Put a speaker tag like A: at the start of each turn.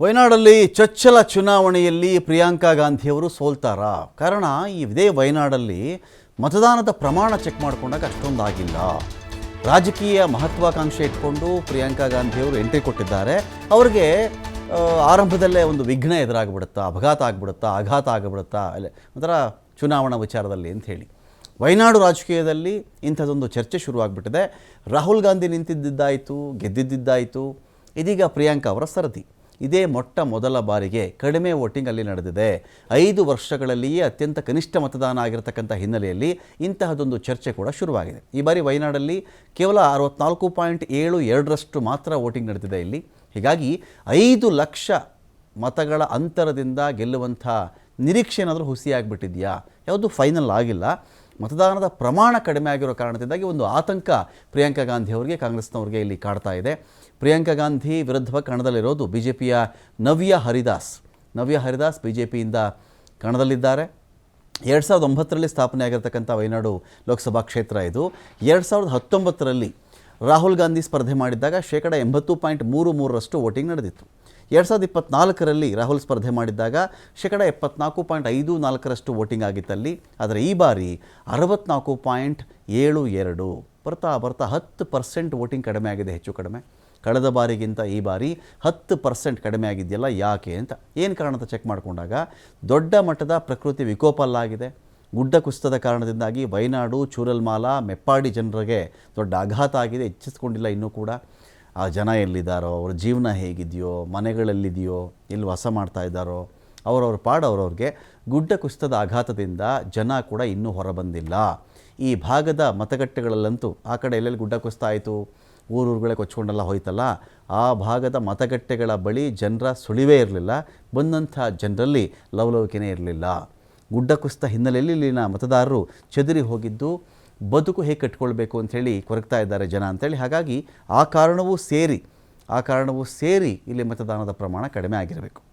A: ವಯನಾಡಲ್ಲಿ ಚೊಚ್ಚಲ ಚುನಾವಣೆಯಲ್ಲಿ ಪ್ರಿಯಾಂಕಾ ಗಾಂಧಿಯವರು ಸೋಲ್ತಾರಾ? ಕಾರಣ ಈ ಇದೇ ವಯನಾಡಲ್ಲಿ ಮತದಾನದ ಪ್ರಮಾಣ ಚೆಕ್ ಮಾಡಿಕೊಂಡಾಗ ಅಷ್ಟೊಂದಾಗಿಲ್ಲ. ರಾಜಕೀಯ ಮಹತ್ವಾಕಾಂಕ್ಷೆ ಇಟ್ಕೊಂಡು ಪ್ರಿಯಾಂಕಾ ಗಾಂಧಿಯವರು ಎಂಟ್ರಿ ಕೊಟ್ಟಿದ್ದಾರೆ. ಅವರಿಗೆ ಆರಂಭದಲ್ಲೇ ಒಂದು ವಿಘ್ನ ಎದುರಾಗ್ಬಿಡುತ್ತಾ, ಅಪಘಾತ ಆಗ್ಬಿಡುತ್ತಾ, ಆಘಾತ ಆಗಿಬಿಡುತ್ತಾ, ಅಲ್ಲ, ಒಂಥರ ಚುನಾವಣಾ ವಿಚಾರದಲ್ಲಿ ಅಂತ ಹೇಳಿ. ವಯನಾಡು ರಾಜಕೀಯದಲ್ಲಿ ಇಂಥದ್ದೊಂದು ಚರ್ಚೆ ಶುರುವಾಗ್ಬಿಟ್ಟಿದೆ. ರಾಹುಲ್ ಗಾಂಧಿ ನಿಂತಿದ್ದಿದ್ದಾಯಿತು, ಗೆದ್ದಿದ್ದಿದ್ದಾಯಿತು. ಇದೀಗ ಪ್ರಿಯಾಂಕಾ ಅವರ ಸರದಿ. ಇದೇ ಮೊಟ್ಟ ಮೊದಲ ಬಾರಿಗೆ ಕಡಿಮೆ ವೋಟಿಂಗ್ ಅಲ್ಲಿ ನಡೆದಿದೆ. ಐದು ವರ್ಷಗಳಲ್ಲಿಯೇ ಅತ್ಯಂತ ಕನಿಷ್ಠ ಮತದಾನ ಆಗಿರತಕ್ಕಂಥ ಹಿನ್ನೆಲೆಯಲ್ಲಿ ಇಂತಹದೊಂದು ಚರ್ಚೆ ಕೂಡ ಶುರುವಾಗಿದೆ. ಈ ಬಾರಿ ವಯನಾಡಲ್ಲಿ ಕೇವಲ ಅರವತ್ನಾಲ್ಕು ಪಾಯಿಂಟ್ ಏಳು ಎರಡರಷ್ಟು ಮಾತ್ರ ವೋಟಿಂಗ್ ನಡೆದಿದೆ ಇಲ್ಲಿ. ಹೀಗಾಗಿ ಐದು ಲಕ್ಷ ಮತಗಳ ಅಂತರದಿಂದ ಗೆಲ್ಲುವಂಥ ನಿರೀಕ್ಷೆ ಏನಾದರೂ ಹುಸಿಯಾಗಿಬಿಟ್ಟಿದೆಯಾ? ಯಾವುದು ಫೈನಲ್ ಆಗಿಲ್ಲ. ಮತದಾನದ ಪ್ರಮಾಣ ಕಡಿಮೆ ಆಗಿರೋ ಕಾರಣದಿಂದಾಗಿ ಒಂದು ಆತಂಕ ಪ್ರಿಯಾಂಕಾ ಗಾಂಧಿ ಅವರಿಗೆ, ಕಾಂಗ್ರೆಸ್ನವ್ರಿಗೆ ಇಲ್ಲಿ ಕಾಡ್ತಾ ಇದೆ. ಪ್ರಿಯಾಂಕಾ ಗಾಂಧಿ ವಿರುದ್ಧ ಕಣದಲ್ಲಿರೋದು ಬಿ ಜೆ ಪಿಯ ನವ್ಯ ಹರಿದಾಸ್. ನವ್ಯ ಹರಿದಾಸ್ ಬಿ ಜೆ ಪಿಯಿಂದ ಕಣದಲ್ಲಿದ್ದಾರೆ. ಎರಡು ಸಾವಿರದ ಒಂಬತ್ತರಲ್ಲಿ ಸ್ಥಾಪನೆ ಆಗಿರತಕ್ಕಂಥ ವಯನಾಡು ಲೋಕಸಭಾ ಕ್ಷೇತ್ರ ಇದು. ಎರಡು ಸಾವಿರದ ಹತ್ತೊಂಬತ್ತರಲ್ಲಿ ರಾಹುಲ್ ಗಾಂಧಿ ಸ್ಪರ್ಧೆ ಮಾಡಿದ್ದಾಗ ಶೇಕಡ ಎಂಬತ್ತು ಪಾಯಿಂಟ್ ಮೂರು ಮೂರರಷ್ಟು ವೋಟಿಂಗ್ ನಡೆದಿತ್ತು. ಎರಡು ಸಾವಿರದ ಇಪ್ಪತ್ನಾಲ್ಕರಲ್ಲಿ ರಾಹುಲ್ ಸ್ಪರ್ಧೆ ಮಾಡಿದ್ದಾಗ ಶೇಕಡ ಎಪ್ಪತ್ನಾಲ್ಕು ಪಾಯಿಂಟ್ ಐದು ನಾಲ್ಕರಷ್ಟು ವೋಟಿಂಗ್ ಆಗಿತ್ತಲ್ಲಿ. ಆದರೆ ಈ ಬಾರಿ ಅರವತ್ನಾಲ್ಕು ಪಾಯಿಂಟ್ ಏಳು ಎರಡು. ಬರ್ತಾ ಬರ್ತಾ ಹತ್ತು ಪರ್ಸೆಂಟ್ ವೋಟಿಂಗ್ ಕಡಿಮೆ ಆಗಿದೆ, ಹೆಚ್ಚು ಕಡಿಮೆ. ಕಳೆದ ಬಾರಿಗಿಂತ ಈ ಬಾರಿ ಹತ್ತು ಪರ್ಸೆಂಟ್ ಕಡಿಮೆ ಆಗಿದೆಯಲ್ಲ, ಯಾಕೆ ಅಂತ ಏನು ಕಾರಣ ಅಂತ ಚೆಕ್ ಮಾಡಿಕೊಂಡಾಗ ದೊಡ್ಡ ಮಟ್ಟದ ಪ್ರಕೃತಿ ವಿಕೋಪಲ್ಲಾಗಿದೆ ಗುಡ್ಡ ಕುಸಿತದ ಕಾರಣದಿಂದಾಗಿ ವಯನಾಡು ಚೂರಲ್ಮಾಲ, ಮೆಪ್ಪಾಡಿ ಜನರಿಗೆ ದೊಡ್ಡ ಆಘಾತ ಆಗಿದೆ, ಹೆಚ್ಚಿಸ್ಕೊಂಡಿಲ್ಲ ಇನ್ನೂ ಕೂಡ. ಆ ಜನ ಎಲ್ಲಿದ್ದಾರೋ, ಅವ್ರ ಜೀವನ ಹೇಗಿದೆಯೋ, ಮನೆಗಳಲ್ಲಿದೆಯೋ, ಎಲ್ಲಿ ವಾಸ ಮಾಡ್ತಾ ಇದ್ದಾರೋ, ಅವರವ್ರ ಪಾಡು ಅವರವ್ರಿಗೆ ಗುಡ್ಡ ಕುಸಿತದ ಆಘಾತದಿಂದ ಜನ ಕೂಡ ಇನ್ನೂ ಹೊರಬಂದಿಲ್ಲ. ಈ ಭಾಗದ ಮತಗಟ್ಟೆಗಳಲ್ಲಂತೂ ಆ ಕಡೆ ಎಲ್ಲೆಲ್ಲಿ ಗುಡ್ಡ ಕುಸಿತ ಆಯಿತು ಊರೂರುಗಳೇ ಕೊಚ್ಕೊಂಡೆಲ್ಲ ಹೋಯ್ತಲ್ಲ, ಆ ಭಾಗದ ಮತಗಟ್ಟೆಗಳ ಬಳಿ ಜನರ ಸುಳಿವೇ ಇರಲಿಲ್ಲ, ಬಂದಂಥ ಜನರಲ್ಲಿ ಲವಲವಿಕೆನೇ ಇರಲಿಲ್ಲ. ಗುಡ್ಡ ಕುಸಿತ ಹಿನ್ನೆಲೆಯಲ್ಲಿ ಇಲ್ಲಿನ ಮತದಾರರು ಚದುರಿ ಹೋಗಿದ್ದು ಬದುಕು ಹೇಗೆ ಕಟ್ಕೊಳ್ಬೇಕು ಅಂಥೇಳಿ ಕೊರಗ್ತಾ ಇದ್ದಾರೆ ಜನ ಅಂಥೇಳಿ ಹಾಗಾಗಿ ಆ ಕಾರಣವೂ ಸೇರಿ, ಆ ಕಾರಣವೂ ಸೇರಿ ಇಲ್ಲಿ ಮತದಾನದ ಪ್ರಮಾಣ ಕಡಿಮೆ ಆಗಿರಬೇಕು.